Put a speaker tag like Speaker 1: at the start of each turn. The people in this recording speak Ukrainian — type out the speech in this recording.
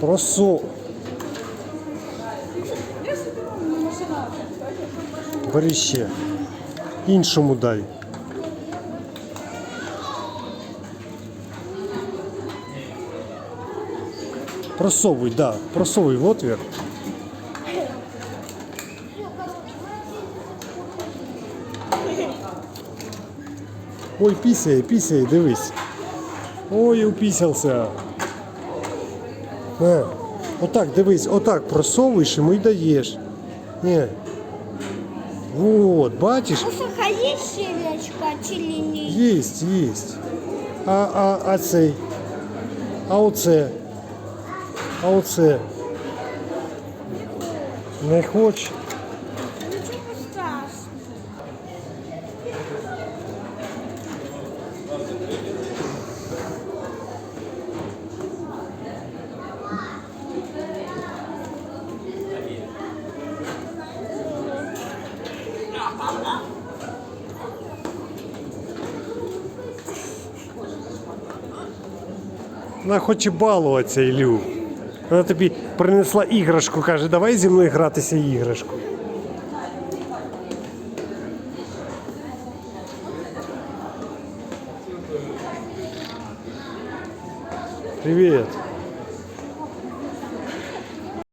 Speaker 1: Просо. Бери ще. Іншому дай. Просовуй, да, просовуй в отвір. Ой, пісяє, пісяє, дивись. Ой, упісявся. На. Отак, дивись, отак просовуєш йому і даєш. Ні. Вот, бачиш?
Speaker 2: У Саха є щелечка чи ні?
Speaker 1: Єсть, єсть. А, а, а цей? А оце? А оце? Не хоче? Вона хоче балуватися, Ілю. Вона тобі принесла іграшку, каже, давай зі мною гратися іграшку. Привіт.